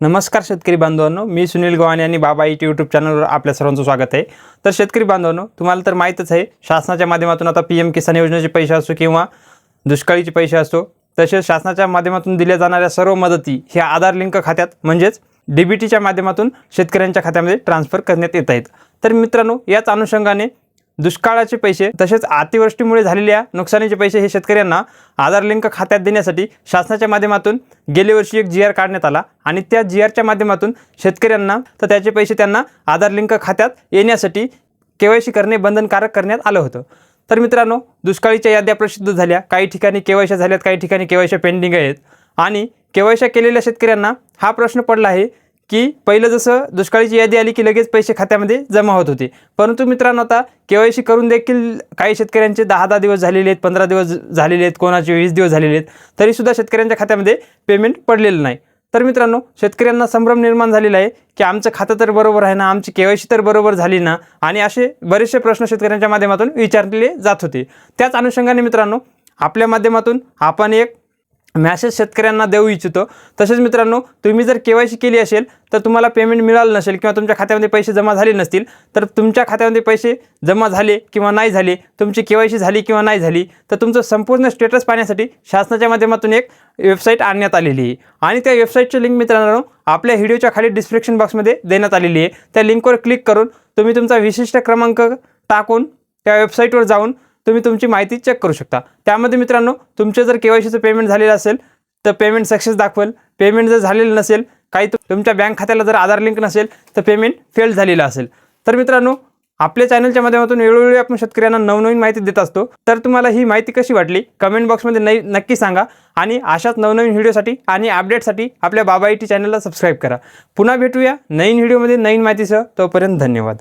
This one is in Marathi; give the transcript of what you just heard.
नमस्कार शेतकरी बांधवांनो मी सुनील गव्हाणे आणि बाबा इट यूट्यूब चॅनलवर आपल्या सर्वांचं स्वागत आहे. तर शेतकरी बांधवांनो तुम्हाला तर माहीतच आहे शासनाच्या माध्यमातून आता पी एम किसान योजनेचे पैसे असो किंवा दुष्काळीचे पैसे असो तसेच शासनाच्या माध्यमातून दिल्या जाणाऱ्या सर्व मदती ह्या आधार लिंक खात्यात म्हणजेच डी बी टीच्या माध्यमातून शेतकऱ्यांच्या खात्यामध्ये ट्रान्सफर करण्यात येत आहेत. तर मित्रांनो याच अनुषंगाने दुष्काळाचे पैसे तसेच अतिवृष्टीमुळे झालेल्या नुकसानीचे पैसे हे शेतकऱ्यांना आधार लिंक खात्यात देण्यासाठी शासनाच्या माध्यमातून गेल्या वर्षी एक जी आर काढण्यात आला आणि त्या जी आरच्या माध्यमातून शेतकऱ्यांना तर त्याचे पैसे त्यांना आधार लिंक खात्यात येण्यासाठी के वाय सी करणे बंधनकारक करण्यात आलं होतं. तर मित्रांनो दुष्काळीच्या याद्या प्रसिद्ध झाल्या. काही ठिकाणी केवायशा झाल्यात काही ठिकाणी केवायशा पेंडिंग आहेत. आणि केवायशा केलेल्या शेतकऱ्यांना हा प्रश्न पडला आहे की पहिलं जसं दुष्काळीची यादी आली की लगेच पैसे खात्यामध्ये जमा होत होते. परंतु मित्रांनो आता केवायसी करून देखील काही शेतकऱ्यांचे दहा दहा दिवस झालेले आहेत पंधरा दिवस झालेले आहेत कोणाचे वीस दिवस झालेले आहेत तरीसुद्धा शेतकऱ्यांच्या खात्यामध्ये पेमेंट पडलेलं नाही. तर मित्रांनो शेतकऱ्यांना संभ्रम निर्माण झालेला आहे की आमचं खातं तर बरोबर आहे ना आमची केवायसी तर बरोबर झाली ना आणि असे बरेचसे प्रश्न शेतकऱ्यांच्या माध्यमातून विचारले जात होते. त्याच अनुषंगाने मित्रांनो आपल्या माध्यमातून आपण एक मॅसेज शेतकऱ्यांना देऊ इच्छितो. तसेच मित्रांनो तुम्ही जर के वाय सी केली असेल तर तुम्हाला पेमेंट मिळालं नसेल किंवा तुमच्या खात्यामध्ये पैसे जमा झाले नसतील तर तुमच्या खात्यामध्ये पैसे जमा झाले किंवा नाही झाले तुमची के वाय सी झाली किंवा नाही झाली तर तुमचं संपूर्ण स्टेटस पाहण्यासाठी शासनाच्या माध्यमातून एक वेबसाईट आणण्यात आलेली आहे. आणि त्या वेबसाईटची लिंक मित्रांनो आपल्या व्हिडिओच्या खाली डिस्क्रिप्शन बॉक्समध्ये देण्यात आलेली आहे. त्या लिंकवर क्लिक करून तुम्ही तुमचा विशिष्ट क्रमांक टाकून त्या वेबसाईटवर जाऊन तुम्ही तुमची माहिती चेक करू शकता. त्यामध्ये मित्रांनो तुमचे जर के वाय सीचं पेमेंट झालेलं असेल तर पेमेंट सक्सेस दाखवेल. पेमेंट जर झालेलं नसेल काही तुमच्या बँक खात्याला जर आधार लिंक नसेल तर पेमेंट फेल झालेलं असेल. तर मित्रांनो आपल्या चॅनलच्या माध्यमातून वेळोवेळी आपण शेतकऱ्यांना नवनवीन माहिती देत असतो. तर तुम्हाला ही माहिती कशी वाटली कमेंट बॉक्समध्ये नाही नक्की सांगा. आणि अशाच नवनवीन व्हिडिओसाठी आणि अपडेटसाठी आपल्या बाबा आय टी चॅनलला सबस्क्राईब करा. पुन्हा भेटूया नवीन व्हिडिओमध्ये नवीन माहितीसह. तोपर्यंत धन्यवाद.